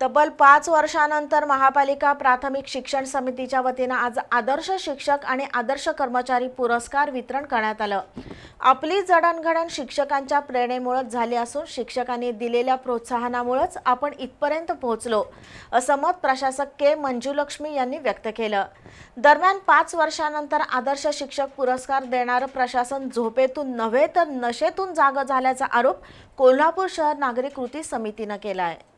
तब्बल पाच वर्षानंतर महापालिका प्राथमिक शिक्षण समितीच्या वतीनं आज आदर्श शिक्षक आणि आदर्श कर्मचारी पुरस्कार वितरण करण्यात आलं. आपली जडणघडण शिक्षकांच्या प्रेरणेमुळेच झाली असून शिक्षकांनी दिलेल्या प्रोत्साहनामुळेच आपण इथपर्यंत पोहोचलो असं मत प्रशासक के. मंजुलक्ष्मी यांनी व्यक्त केलं. दरम्यान पाच वर्षानंतर आदर्श शिक्षक पुरस्कार देणारं प्रशासन झोपेतून नव्हे तर नशेतून जागं झाल्याचा आरोप कोल्हापूर शहर नागरिक कृती समितीनं केला आहे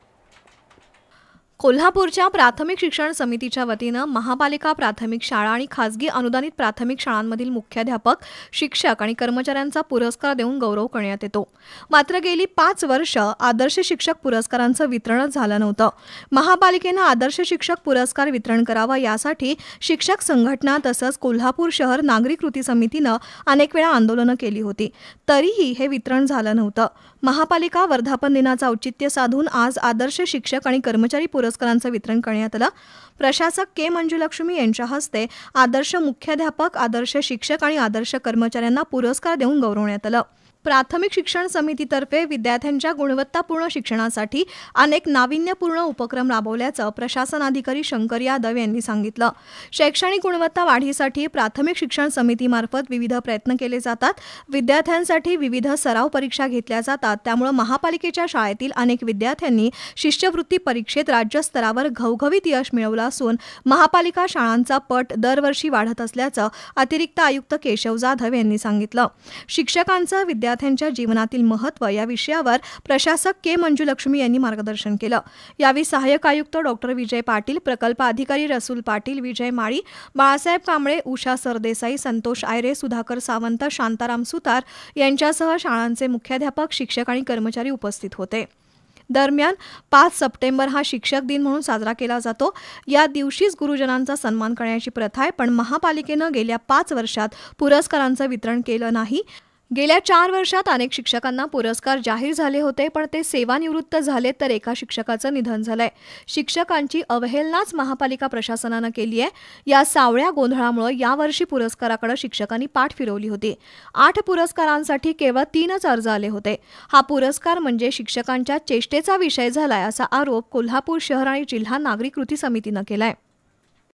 कोल्हापूरच्या प्राथमिक शिक्षण समितीच्या वतीनं महापालिका प्राथमिक शाळा आणि खासगी अनुदानित प्राथमिक शाळांमधील मुख्याध्यापक शिक्षक आणि कर्मचाऱ्यांचा पुरस्कार देऊन गौरव करण्यात येतो. मात्र गेली पाच वर्ष आदर्श शिक्षक पुरस्कारांचं वितरणच झालं नव्हतं. महापालिकेनं आदर्श शिक्षक पुरस्कार वितरण करावा यासाठी शिक्षक संघटना तसंच कोल्हापूर शहर नागरी कृती समितीनं अनेक वेळा आंदोलनं केली होती. तरीही हे वितरण झालं नव्हतं. महापालिका वर्धापन दिनाचं औचित्य साधून आज आदर्श शिक्षक आणि कर्मचारी पुरस्कारांचं वितरण करण्यात आलं. प्रशासक के मंजुलक्ष्मी यांच्या हस्ते आदर्श मुख्याध्यापक आदर्श शिक्षक आणि आदर्श कर्मचाऱ्यांना पुरस्कार देऊन गौरवण्यात आलं. प्राथमिक शिक्षण समितीतर्फे विद्यार्थ्यांच्या गुणवत्तापूर्ण शिक्षणासाठी अनेक नाविन्यपूर्ण उपक्रम राबवल्याचं प्रशासनाधिकारी शंकर यादव यांनी सांगितलं. शैक्षणिक गुणवत्ता वाढीसाठी प्राथमिक शिक्षण समितीमार्फत विविध प्रयत्न केले जातात. विद्यार्थ्यांसाठी विविध सराव परीक्षा घेतल्या जातात. त्यामुळे महापालिकेच्या शाळेतील अनेक विद्यार्थ्यांनी शिष्यवृत्ती परीक्षेत राज्यस्तरावर घवघवीत यश मिळवलं असून महापालिका शाळांचा पट दरवर्षी वाढत असल्याचं अतिरिक्त आयुक्त केशव जाधव यांनी सांगितलं. शिक्षकांचं विद्यार्थ्यांच्या जीवनातील महत्त्व या विषयावर प्रशासक के मंजुलक्ष्मी यांनी मार्गदर्शन केलं. यावेळी सहाय्यक आयुक्त डॉक्टर विजय पाटील प्रकल्प अधिकारी रसूल पाटील विजय माळी बाळासाहेब कांबळे उषा सरदेसाई संतोष आयरे सुधाकर सावंत शांताराम सुतार यांच्यासह शाळांचे मुख्याध्यापक शिक्षक आणि कर्मचारी उपस्थित होते. दरम्यान पाच सप्टेंबर हा शिक्षक दिन म्हणून साजरा केला जातो. या दिवशीच गुरुजनांचा सन्मान करण्याची प्रथा आहे पण महापालिकेनं गेल्या पाच वर्षात पुरस्कारांचं वितरण केलं नाही. गेल्या चार वर्षात अनेक शिक्षकांना पुरस्कार जाहीर झाले होते पण ते सेवानिवृत्त झाले तर एका शिक्षकाचं निधन झालंय. शिक्षकांची अवहेलनाच महापालिका प्रशासनानं केली आहे या सावळ्या गोंधळामुळे यावर्षी पुरस्काराकडे शिक्षकांनी पाठ फिरवली होती. आठ पुरस्कारांसाठी केवळ तीनच अर्ज आले होते. हा पुरस्कार म्हणजे शिक्षकांच्या चेष्टेचा विषय झालाय असा आरोप कोल्हापूर शहर आणि जिल्हा नागरिक कृती समितीनं केलाय.